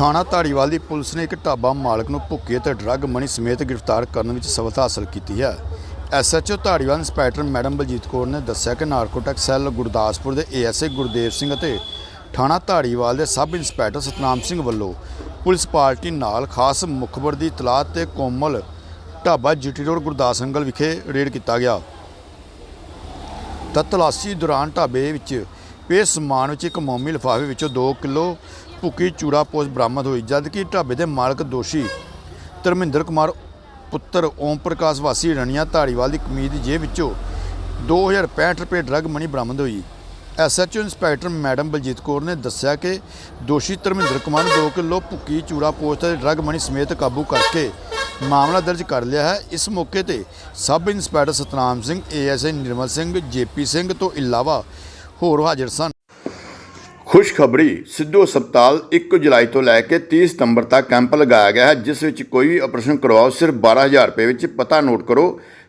ਥਾਣਾ ਧਾਰੀਵਾਲ ਦੀ ਪੁਲਿਸ ਨੇ ਇੱਕ ਢਾਬਾ ਮਾਲਕ ਨੂੰ ਭੁੱਕੇ ਅਤੇ ਡਰੱਗ ਮਨੀ ਸਮੇਤ ਗ੍ਰਿਫਤਾਰ ਕਰਨ ਵਿੱਚ ਸਫਲਤਾ ਹਾਸਲ ਕੀਤੀ ਹੈ। SHO Dhariwal inspector madam Baljit Kaur ਨੇ ਦੱਸਿਆ ਕਿ ਨਾਰਕੋਟਿਕ ਸੈੱਲ ਗੁਰਦਾਸਪੁਰ ਦੇ ਏਐਸਏ ਗੁਰਦੇਵ ਸਿੰਘ ਅਤੇ ਥਾਣਾ ਧਾਰੀਵਾਲ ਦੇ ਸਬ ਇੰਸਪੈਕਟਰ ਸਤਨਾਮ ਸਿੰਘ ਵੱਲੋਂ ਪੁਲਿਸ ਪਾਰਟੀ ਨਾਲ ਖਾਸ ਮੁਖਬਰ ਦੀ ਤਲਾਹ ਤੇ ਕੋਮਲ ਢਾਬਾ ਜੀਟੀ ਰੋਡ ਗੁਰਦਾਸ ਅੰਗਲ ਵਿਖੇ ਰੇਡ ਕੀਤਾ ਗਿਆ। ਤਾਂ ਤਲਾਸ਼ੀ ਦੌਰਾਨ ਢਾਬੇ ਵਿੱਚ ਪੇ ਸਮਾਨ ਵਿੱਚ ਇੱਕ ਮੋਮੀ ਲਿਫਾਫੇ ਵਿੱਚੋਂ 2 ਕਿਲੋ ਭੁੱਕੀ ਚੂੜਾ ਪੋਸ ਬਰਾਮਦ ਹੋਈ, ਜਦਕਿ ਢਾਬੇ ਦੇ ਮਾਲਕ ਦੋਸ਼ੀ ਧਰਮਿੰਦਰ ਕੁਮਾਰ, ਪੁੱਤਰ ਓਮ ਪ੍ਰਕਾਸ਼ ਵਾਸੀ ਰਣੀਆਂ ਧਾਰੀਵਾਲ ਦੀ ਕਮੀਜ਼ ਦੀ ਜੇਬ ਵਿੱਚੋਂ 2065 ਰੁਪਏ ਡਰੱਗ ਮਨੀ ਬਰਾਮਦ ਹੋਈ। SHO inspector madam Baljit Kaur ਨੇ ਦੱਸਿਆ ਕਿ ਦੋਸ਼ੀ ਧਰਮਿੰਦਰ ਕੁਮਾਰ ਨੂੰ 2 ਕਿਲੋ ਭੁੱਕੀ ਚੂੜਾ ਪੋਸਟ ਅਤੇ ਡਰੱਗ ਮਨੀ ਸਮੇਤ ਕਾਬੂ ਕਰਕੇ ਮਾਮਲਾ ਦਰਜ ਕਰ ਲਿਆ ਹੈ। ਇਸ ਮੌਕੇ ਤੇ sub inspector Satnam Singh ASI Nirmal Singh JP Singh ਤੋਂ ਇਲਾਵਾ ਹੋਰ ਹਾਜ਼ਰ ਸਨ। ਖੁਸ਼ਖਬਰੀ ਸਿੱਧੂ ਹਸਪਤਾਲ 1 ਜੁਲਾਈ ਤੋਂ ਲੈ ਕੇ 30 ਸਤੰਬਰ ਤੱਕ ਕੈਂਪ ਲਗਾਇਆ ਗਿਆ ਹੈ, ਜਿਸ ਵਿੱਚ ਕੋਈ ਵੀ ਆਪਰੇਸ਼ਨ ਕਰਵਾਓ, ਸਿਰਫ 12000 ਰੁਪਏ ਵਿੱਚ ਪਤਾ ਨੋਟ ਕਰੋ।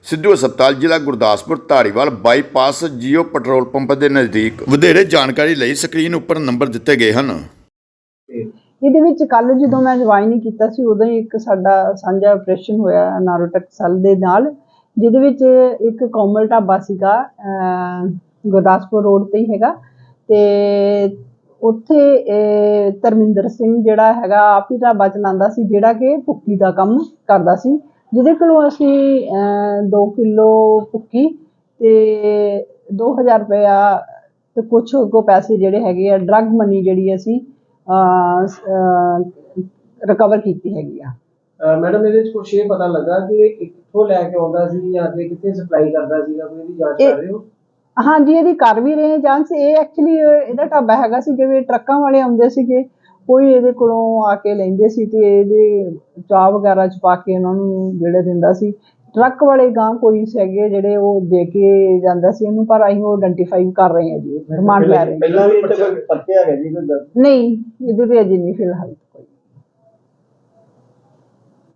ਸਿੱਧੂ ਹਸਪਤਾਲ ਜ਼ਿਲ੍ਹਾ Gurdaspur, Dhariwal bypass Jio petrol pump ਦੇ ਨਜ਼ਦੀਕ। ਵਧੇਰੇ ਜਾਣਕਾਰੀ ਲਈ ਸਕਰੀਨ ਉੱਪਰ ਨੰਬਰ ਦਿੱਤੇ ਗਏ ਹਨ। ਇਹਦੇ ਵਿੱਚ ਕੱਲ ਜਦੋਂ ਮੈਂ ਜੁਆਇਨ ਹੀ ਕੀਤਾ ਸੀ, ਉਦੋਂ ਹੀ ਇੱਕ ਸਾਡਾ ਸਾਂਝਾ ਆਪਰੇਸ਼ਨ ਹੋਇਆ ਨਾਰੋਟਕ ਸੈੱਲ ਦੇ ਨਾਲ, ਜਿਹਦੇ ਵਿੱਚ ਇੱਕ ਕੋਮਲ ਢਾਬਾ ਸੀਗਾ ਗੁਰਦਾਸਪੁਰ ਰੋਡ ਤੇ ਹੀ ਹੈਗਾ। ਤੇ ਉੱਥੇ ਧਰਮਿੰਦਰ ਸਿੰਘ ਜਿਹੜਾ ਹੈਗਾ ਆਪ ਹੀ ਢਾਬਾ ਚਲਾਉਂਦਾ ਸੀ ਜਿਹੜਾ ਕਿ ਭੁੱਕੀ ਦਾ ਕੰਮ ਕਰਦਾ ਸੀ। ਜਿਹਦੇ ਕੋਲੋਂ ਅਸੀਂ 2 ਕਿਲੋ ਭੁੱਕੀ ਤੇ 2000 ਰੁਪਇਆ ਤੇ ਕੁਝ ਕੋ ਪੈਸੇ ਜਿਹੜੇ ਹੈਗੇ ਆ ਡਰੱਗ ਮਨੀ ਜਿਹੜੀ ਅਸੀਂ ਰਿਕਵਰ ਕੀਤੀ ਹੈਗੀ ਆ। ਮੈਡਮ ਇਹਦੇ ਵਿੱਚ ਇਹ ਪਤਾ ਲੱਗਾ ਕਿ ਕਿੱਥੋਂ ਲੈ ਕੇ ਆਉਂਦਾ ਸੀ ਜਾਂ ਕਿੱਥੇ ਸਪਲਾਈ ਕਰਦਾ ਸੀਗਾ ਕੋਈ ਇਹਦੀ ਜਾਂਚ ਕਰ ਰਹੇ ਹੋ? ਹਾਂਜੀ ਇਹਦੀ ਕਰ ਵੀ ਰਹੇ ਜਾਂ ਸੀ ਇਹ ਐਕਚੁਅਲੀ ਇਹਦਾ ਢਾਬਾ ਹੈਗਾ ਸੀ ਜਿਵੇਂ ਟਰੱਕਾਂ ਵਾਲੇ ਆਉਂਦੇ ਸੀਗੇ ਕੋਈ ਇਹਦੇ ਕੋਲੋਂ ਆ ਕੇ ਲੈਂਦੇ ਸੀ ਤੇ ਇਹਦੇ ਚਾਹ ਵਗੈਰਾ ਚ ਪਾ ਕੇ ਉਹਨਾਂ ਨੂੰ ਜਿਹੜੇ ਦਿੰਦਾ ਸੀ। ਟਰੱਕ ਵਾਲੇ ਗਾਂ ਕੋਈ ਸੀਗੇ ਜਿਹੜੇ ਉਹ ਦੇ ਕੇ ਜਾਂਦਾ ਸੀ ਇਹਨੂੰ ਪਰ ਅਸੀਂ ਉਹ ਆਇਡੈਂਟੀਫਾਈ ਕਰ ਰਹੇ ਹਾਂ ਜੀ ਰਿਮਾਂਡ ਲੈ ਰਹੇ ਹਾਂ। ਪਹਿਲਾਂ ਵੀ ਪਰਚੇ ਹੈਗੇ ਜੀ ਕੋਈ? ਨਹੀਂ ਇਹਦੇ ਤੇ ਅਜੇ ਨਹੀਂ ਫਿਲਹਾਲ।